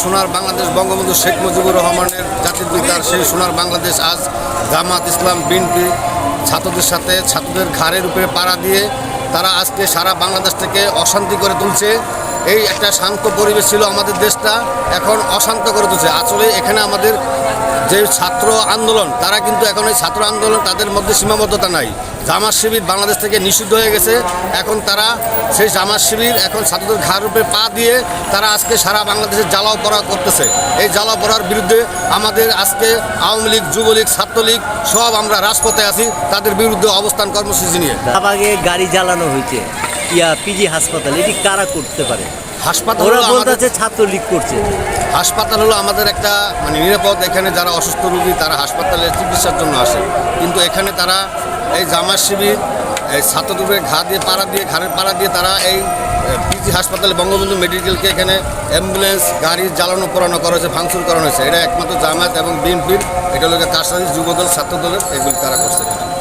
সোনার বাংলাদেশ বঙ্গবন্ধু শেখ মুজিবুর রহমানের জাতির পিতার সেই সোনার বাংলাদেশ আজ জামাত ইসলাম, বিএনপি ছাত্রদের সাথে ছাত্রদের ঘাড়ের উপরে পাড়া দিয়ে তারা আজকে সারা বাংলাদেশ থেকে অশান্তি করে তুলছে। এই একটা শান্ত পরিবেশ ছিল আমাদের দেশটা এখন অশান্ত করে তুলছে। আসলে এখানে আমাদের যে ছাত্র আন্দোলন, তারা কিন্তু এখন এই ছাত্র আন্দোলন তাদের মধ্যে সীমাবদ্ধতা নাই। জামাত শিবির বাংলাদেশ থেকে নিষিদ্ধ হয়ে গেছে। এখন তারা সেই জামাত শিবির এখন ছাত্রদের ঘাড় উপরে পা দিয়ে তারা আজকে সারা বাংলাদেশে জ্বালাও পড়া করতেছে। এই জ্বালাও পড়ার বিরুদ্ধে আমাদের আজকে আওয়ামী লীগ, যুবলীগ, ছাত্রলীগ সব আমরা রাজপথে আছি। তাদের বিরুদ্ধে অবস্থান কর্মসূচি নিয়ে। গাড়ি জ্বালানো হয়েছে ইয়া পিজি হাসপাতাল এটি কারা করতে পারে? হাসপাতাল ওরা হলো আমাদের- বলতেছে ছাত্রলীগ করছে। হাসপাতাল হলো আমাদের একটা মানে নিরাপদ এখানে যারা অসুস্থ রোগী তারা হাসপাতালে চিকিৎসার জন্য আসে। কিন্তু এখানে তারা এই জামাত শিবির এই ছাত্রদের ঘা দিয়ে পাড়া দিয়ে ঘাড়ের পাড়া দিয়ে তারা এই পিজি হাসপাতালে বঙ্গবন্ধু মেডিকেলকে এখানে অ্যাম্বুলেন্স গাড়ি জ্বালানো পোড়ানো করা হয়েছে ভাঙচুর করানো হয়েছে। এটা একমাত্র জামাত এবং বিএনপির এটা হলো কারসাজি যুবদল ছাত্রদলের এগুলি তারা করছে।